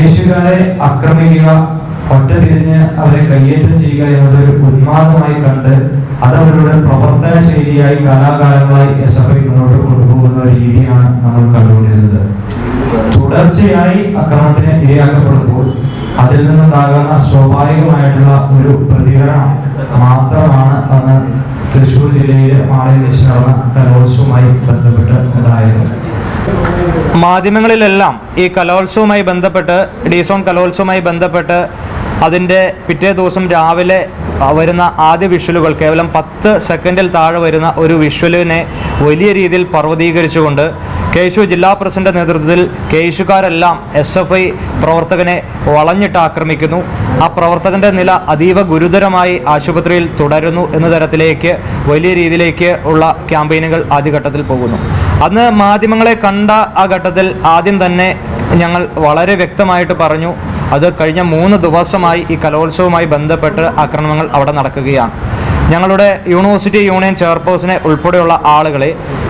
കേശുകാരെ ആക്രമിക്കുക ഒറ്റ തിരിഞ്ഞ് അവരെ കയ്യേറ്റം ചെയ്യുക എന്നത് ഒരു ഉന്മാദമായി കണ്ട് അതവരുടെ പ്രവർത്തന ശൈലിയായി കാലാകാലങ്ങളായി എസ് എഫ് ഐ മുന്നോട്ട് കൊണ്ടുപോകുന്ന ഒരു രീതിയാണ് നമ്മൾ കണ്ടുകൊണ്ടിരുന്നത്. തുടർച്ചയായി അക്രമത്തിന് ഇരയാക്കപ്പെടുമ്പോൾ അതിൽ നിന്നുണ്ടാകുന്ന സ്വാഭാവികമായിട്ടുള്ള ഒരു പ്രതികരണം മാത്രമാണ് അന്ന് തൃശൂർ ജില്ലയിലെ മാളയിൽ വെച്ച് നടന്ന കലോത്സവവുമായി ബന്ധപ്പെട്ട് ഉണ്ടായത് മാധ്യമങ്ങളിലെല്ലാം ഈ കലോത്സവവുമായി ബന്ധപ്പെട്ട് ഡീസോൺ കലോത്സവവുമായി ബന്ധപ്പെട്ട് അതിന്റെ പിറ്റേ ദിവസം രാവിലെ വരുന്ന ആദ്യ വിഷ്വലുകൾ കേവലം പത്ത് സെക്കൻഡിൽ താഴെ വരുന്ന ഒരു വിഷ്വലിനെ വലിയ രീതിയിൽ പർവതീകരിച്ചുകൊണ്ട് കേശു ജില്ലാ പ്രസിഡന്റ് നേതൃത്വത്തിൽ കേശുകാരെല്ലാം എസ് എഫ് ഐ പ്രവർത്തകനെ വളഞ്ഞിട്ട് ആക്രമിക്കുന്നു. ആ പ്രവർത്തകന്റെ നില അതീവ ഗുരുതരമായി ആശുപത്രിയിൽ തുടരുന്നു എന്ന തരത്തിലേക്ക് വലിയ രീതിയിലേക്ക് ഉള്ള ക്യാമ്പയിനുകൾ ആദ്യഘട്ടത്തിൽ പോകുന്നു. അന്ന് മാധ്യമങ്ങളെ കണ്ട ആ ഘട്ടത്തിൽ ആദ്യം തന്നെ ഞങ്ങൾ വളരെ വ്യക്തമായിട്ട് പറഞ്ഞു അത് കഴിഞ്ഞ മൂന്ന് ദിവസമായി ഈ കലോത്സവവുമായി ബന്ധപ്പെട്ട് ആക്രമണങ്ങൾ അവിടെ നടക്കുകയാണ്. ഞങ്ങളുടെ യൂണിവേഴ്സിറ്റി യൂണിയൻ ചെയർപേഴ്സണെ ഉൾപ്പെടെയുള്ള ആളുകളെ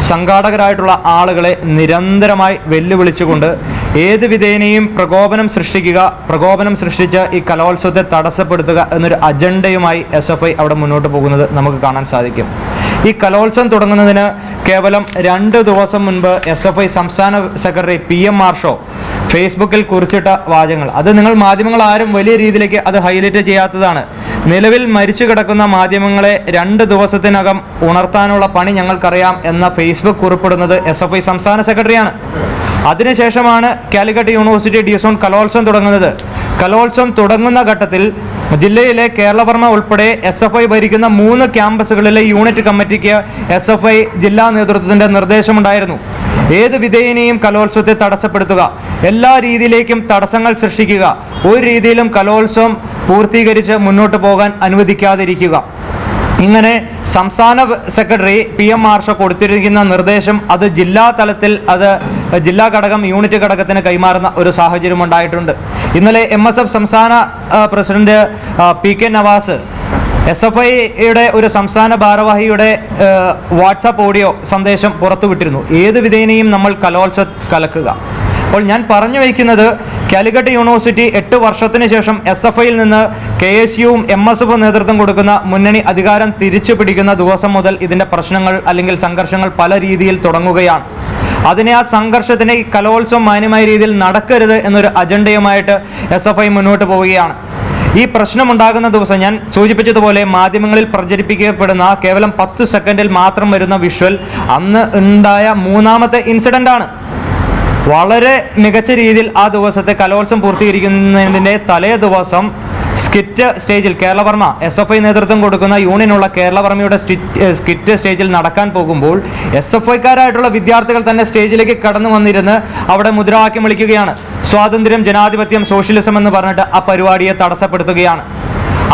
സംഘാടകരായിട്ടുള്ള ആളുകളെ നിരന്തരമായി വെല്ലുവിളിച്ചുകൊണ്ട് ഏത് വിധേനയും പ്രകോപനം സൃഷ്ടിക്കുക പ്രകോപനം സൃഷ്ടിച്ച് ഈ കലോത്സവത്തെ തടസ്സപ്പെടുത്തുക എന്നൊരു അജണ്ടയുമായി എസ് എഫ് ഐ അവിടെ മുന്നോട്ട് പോകുന്നത് നമുക്ക് കാണാൻ സാധിക്കും. ഈ കലോത്സവം തുടങ്ങുന്നതിന് കേവലം രണ്ട് ദിവസം മുൻപ് എസ് എഫ് ഐ സംസ്ഥാന സെക്രട്ടറി പി എം മാർഷോ ഫേസ്ബുക്കിൽ കുറിച്ചിട്ട വാചകങ്ങൾ. അത് നിങ്ങൾ മാധ്യമങ്ങൾ ആരും വലിയ രീതിയിലേക്ക് അത് ഹൈലൈറ്റ് ചെയ്യാത്തതാണ്. നിലവിൽ മരിച്ചു കിടക്കുന്ന മാധ്യമങ്ങളെ രണ്ട് ദിവസത്തിനകം ഉണർത്താനുള്ള പണി ഞങ്ങൾക്കറിയാം എന്ന ഫേസ്ബുക്ക് കുറിപ്പിടുന്നത് എസ് എഫ് ഐ സംസ്ഥാന സെക്രട്ടറിയാണ്. അതിനുശേഷമാണ് കാലിക്കറ്റ് യൂണിവേഴ്സിറ്റി ഡിസോൺ കലോത്സവം തുടങ്ങുന്നത്. കലോത്സവം തുടങ്ങുന്ന ഘട്ടത്തിൽ ജില്ലയിലെ കേരളവർമ്മ ഉൾപ്പെടെ എസ് എഫ് ഐ ഭരിക്കുന്ന മൂന്ന് ക്യാമ്പസുകളിലെ യൂണിറ്റ് കമ്മിറ്റിക്ക് എസ് എഫ് ഐ ജില്ലാ നേതൃത്വത്തിന്റെ നിർദ്ദേശമുണ്ടായിരുന്നു. ഏത് വിധേയനെയും കലോത്സവത്തെ തടസ്സപ്പെടുത്തുക. എല്ലാ രീതിയിലേക്കും തടസ്സങ്ങൾ സൃഷ്ടിക്കുക. ഒരു രീതിയിലും കലോത്സവം പൂർത്തീകരിച്ച് മുന്നോട്ട് പോകാൻ അനുവദിക്കാതിരിക്കുക. ഇങ്ങനെ സംസ്ഥാന സെക്രട്ടറി പി എം മാർഷ കൊടുത്തിരിക്കുന്ന നിർദ്ദേശം അത് ജില്ലാ തലത്തിൽ അത് ജില്ലാ ഘടകം യൂണിറ്റ് ഘടകത്തിന് കൈമാറുന്ന ഒരു സാഹചര്യം ഉണ്ടായിട്ടുണ്ട്. ഇന്നലെ എം സംസ്ഥാന president P K Navas S F ഐയുടെ ഒരു സംസ്ഥാന ഭാരവാഹിയുടെ വാട്സാപ്പ് ഓഡിയോ സന്ദേശം പുറത്തുവിട്ടിരുന്നു. ഏത് വിധേനയും നമ്മൾ കലോത്സവ കലക്കുക. അപ്പോൾ ഞാൻ പറഞ്ഞു വയ്ക്കുന്നത് കാലിക്കറ്റ് യൂണിവേഴ്സിറ്റി എട്ട് വർഷത്തിന് ശേഷം എസ് എഫ് ഐയിൽ നിന്ന് കെ എസ് യുവും എം എസ് എഫും നേതൃത്വം കൊടുക്കുന്ന മുന്നണി അധികാരം തിരിച്ചു പിടിക്കുന്ന ദിവസം മുതൽ ഇതിന്റെ പ്രശ്നങ്ങൾ അല്ലെങ്കിൽ സംഘർഷങ്ങൾ പല രീതിയിൽ തുടങ്ങുകയാണ്. അതിനെ ആ സംഘർഷത്തിന് കലോത്സവം മാന്യമായ രീതിയിൽ നടക്കരുത് എന്നൊരു അജണ്ടയുമായിട്ട് എസ് എഫ് ഐ മുന്നോട്ട് പോവുകയാണ്. ഈ പ്രശ്നമുണ്ടാകുന്ന ദിവസം ഞാൻ സൂചിപ്പിച്ചതുപോലെ മാധ്യമങ്ങളിൽ പ്രചരിപ്പിക്കപ്പെടുന്ന കേവലം പത്ത് സെക്കൻഡിൽ മാത്രം വരുന്ന വിഷ്വൽ അന്ന് ഉണ്ടായ മൂന്നാമത്തെ ഇൻസിഡന്റ് ആണ് വളരെ മികച്ച രീതിയിൽ ആ ദിവസത്തെ കലോത്സവം പൂർത്തീകരിക്കുന്നതിന്റെ തലേ ദിവസം സ്കിറ്റ് സ്റ്റേജിൽ കേരളവർമ്മ എസ് എഫ് ഐ നേതൃത്വം കൊടുക്കുന്ന യൂണിയനുള്ള കേരളവർമ്മയുടെ സ്കിറ്റ് സ്റ്റേജിൽ നടക്കാൻ പോകുമ്പോൾ എസ് എഫ് ഐക്കാരായിട്ടുള്ള വിദ്യാർത്ഥികൾ തന്നെ സ്റ്റേജിലേക്ക് കടന്നു വന്നിരുന്ന് അവിടെ മുദ്രാവാക്യം വിളിക്കുകയാണ്. സ്വാതന്ത്ര്യം ജനാധിപത്യം സോഷ്യലിസം എന്ന് പറഞ്ഞിട്ട് ആ പരിപാടിയെ തടസ്സപ്പെടുത്തുകയാണ്.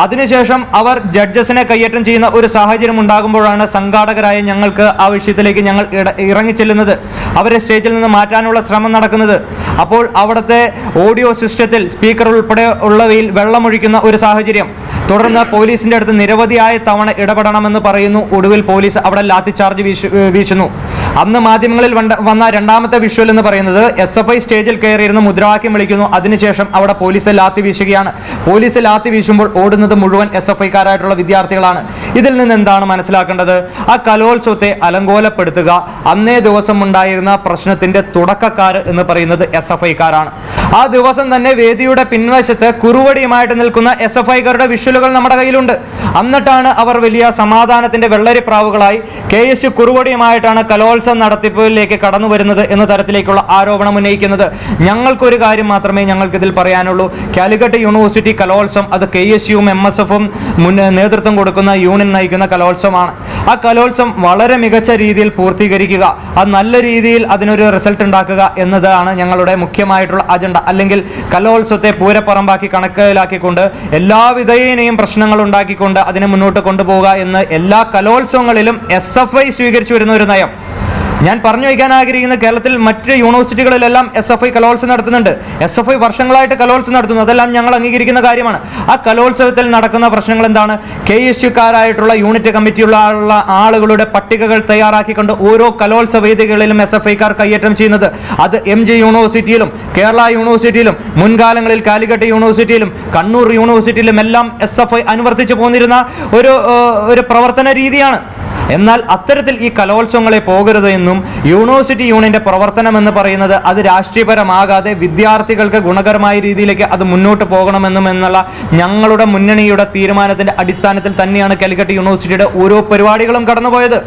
അതിനുശേഷം അവർ ജഡ്ജസിനെ കയ്യേറ്റം ചെയ്യുന്ന ഒരു സാഹചര്യം ഉണ്ടാകുമ്പോഴാണ് സംഘാടകരായ ഞങ്ങൾക്ക് ആ വിഷയത്തിലേക്ക് ഞങ്ങൾ ഇറങ്ങിച്ചെല്ലുന്നത്. അവരെ സ്റ്റേജിൽ നിന്ന് മാറ്റാനുള്ള ശ്രമം നടക്കുന്നത്. അപ്പോൾ അവിടുത്തെ ഓഡിയോ സിസ്റ്റത്തിൽ സ്പീക്കർ ഉൾപ്പെടെ ഉള്ളവയിൽ വെള്ളമൊഴിക്കുന്ന ഒരു സാഹചര്യം. തുടർന്ന് പോലീസിന്റെ അടുത്ത് നിരവധിയായ തവണ ഇടപെടണമെന്ന് പറയുന്നു. ഒടുവിൽ പോലീസ് അവിടെ ലാത്തി ചാർജ് വീശു വീശുന്നു. അന്ന് മാധ്യമങ്ങളിൽ വന്ന രണ്ടാമത്തെ വിഷ്വൽ എന്ന് പറയുന്നത് എസ് എഫ് ഐ സ്റ്റേജിൽ കയറിയിരുന്ന് മുദ്രാവാക്യം വിളിക്കുന്നു. അതിനുശേഷം അവിടെ പോലീസ് ലാത്തി വീശുകയാണ്. പോലീസ് ലാത്തി വീശുമ്പോൾ ഓടുന്നത് മുഴുവൻ എസ് എഫ് ഐക്കാരായിട്ടുള്ള വിദ്യാർത്ഥികളാണ്. ഇതിൽ നിന്ന് എന്താണ് മനസ്സിലാക്കേണ്ടത്? ആ കലോത്സവത്തെ അലങ്കോലപ്പെടുത്തുക. അന്നേ ദിവസം ഉണ്ടായിരുന്ന പ്രശ്നത്തിന്റെ തുടക്കക്കാർ എന്ന് പറയുന്നത് എസ് എഫ് ഐക്കാരാണ് ആ ദിവസം തന്നെ വേദിയുടെ പിൻവശത്ത് കുറുവടിയുമായിട്ട് നിൽക്കുന്ന എസ് എഫ് ഐക്കാരുടെ വിഷ്വലുകൾ നമ്മുടെ കയ്യിലുണ്ട്. എന്നിട്ടാണ് അവർ വലിയ സമാധാനത്തിന്റെ വെള്ളരിപ്രാവുകളായി കെ എസ് യു കുറുവടിയുമായിട്ടാണ് കലോത്സവം നടത്തിപ്പിലേക്ക് കടന്നു വരുന്നത് എന്ന തരത്തിലേക്കുള്ള ആരോപണം ഉന്നയിക്കുന്നത്. ഞങ്ങൾക്കൊരു കാര്യം മാത്രമേ ഞങ്ങൾക്ക് ഇതിൽ പറയാനുള്ളൂ. കാലിക്കറ്റ് യൂണിവേഴ്സിറ്റി കലോത്സവം അത് കെ എസ് യുവും എം എസ് എഫും മുൻ നേതൃത്വം കൊടുക്കുന്ന യൂണിയൻ നയിക്കുന്ന കലോത്സവമാണ്. ആ കലോത്സവം വളരെ മികച്ച രീതിയിൽ പൂർത്തീകരിക്കുക. അത് നല്ല രീതിയിൽ അതിനൊരു റിസൾട്ട് ഉണ്ടാക്കുക എന്നതാണ് ഞങ്ങളുടെ മുഖ്യമായിട്ടുള്ള അജണ്ട അല്ലെങ്കിൽ കലോത്സവത്തെ പൂരപ്പറമ്പാക്കി കണക്കിലാക്കിക്കൊണ്ട് എല്ലാ വിധേയനെയും പ്രശ്നങ്ങൾ ഉണ്ടാക്കിക്കൊണ്ട് അതിനെ മുന്നോട്ട് കൊണ്ടുപോകുക എന്ന് എല്ലാ കലോത്സവങ്ങളിലും എസ് എഫ് ഐ സ്വീകരിച്ചു വരുന്ന ഒരു നയം. ഞാൻ പറഞ്ഞു വയ്ക്കാൻ ആഗ്രഹിക്കുന്ന കേരളത്തിൽ മറ്റ് യൂണിവേഴ്സിറ്റികളിലെല്ലാം എസ് എഫ് ഐ കലോത്സവം നടത്തുന്നുണ്ട്. എസ് എഫ് ഐ വർഷങ്ങളായിട്ട് കലോത്സവം നടത്തുന്നു. അതെല്ലാം ഞങ്ങൾ അംഗീകരിക്കുന്ന കാര്യമാണ്. ആ കലോത്സവത്തിൽ നടക്കുന്ന പ്രശ്നങ്ങൾ എന്താണ്? കെ എസ് യുക്കാരായിട്ടുള്ള യൂണിറ്റ് കമ്മിറ്റിയുള്ള ആളുകളുടെ പട്ടികകൾ തയ്യാറാക്കിക്കൊണ്ട് ഓരോ കലോത്സവ വേദികളിലും എസ് എഫ് ഐക്കാർ കയ്യേറ്റം ചെയ്യുന്നത്. അത് എം ജി യൂണിവേഴ്സിറ്റിയിലും കേരള യൂണിവേഴ്സിറ്റിയിലും മുൻകാലങ്ങളിൽ കാലിക്കറ്റ് യൂണിവേഴ്സിറ്റിയിലും കണ്ണൂർ യൂണിവേഴ്സിറ്റിയിലും എല്ലാം എസ് എഫ് ഐ അനുവർത്തിച്ചു പോന്നിരുന്ന ഒരു ഒരു പ്രവർത്തന രീതിയാണ്. എന്നാൽ അത്തരത്തിൽ ഈ കലോത്സവങ്ങളെ പോകരുത് എന്നും യൂണിവേഴ്സിറ്റി യൂണിയന്റെ പ്രവർത്തനം എന്ന് പറയുന്നത് അത് രാഷ്ട്രീയപരമാകാതെ വിദ്യാർത്ഥികൾക്ക് ഗുണകരമായ രീതിയിലേക്ക് അത് മുന്നോട്ട് പോകണമെന്നും എന്നുള്ള ഞങ്ങളുടെ മുന്നണിയുടെ തീരുമാനത്തിന്റെ അടിസ്ഥാനത്തിൽ തന്നെയാണ് കാലിക്കറ്റ് യൂണിവേഴ്സിറ്റിയുടെ ഓരോ പരിപാടികളും കടന്നുപോയത്.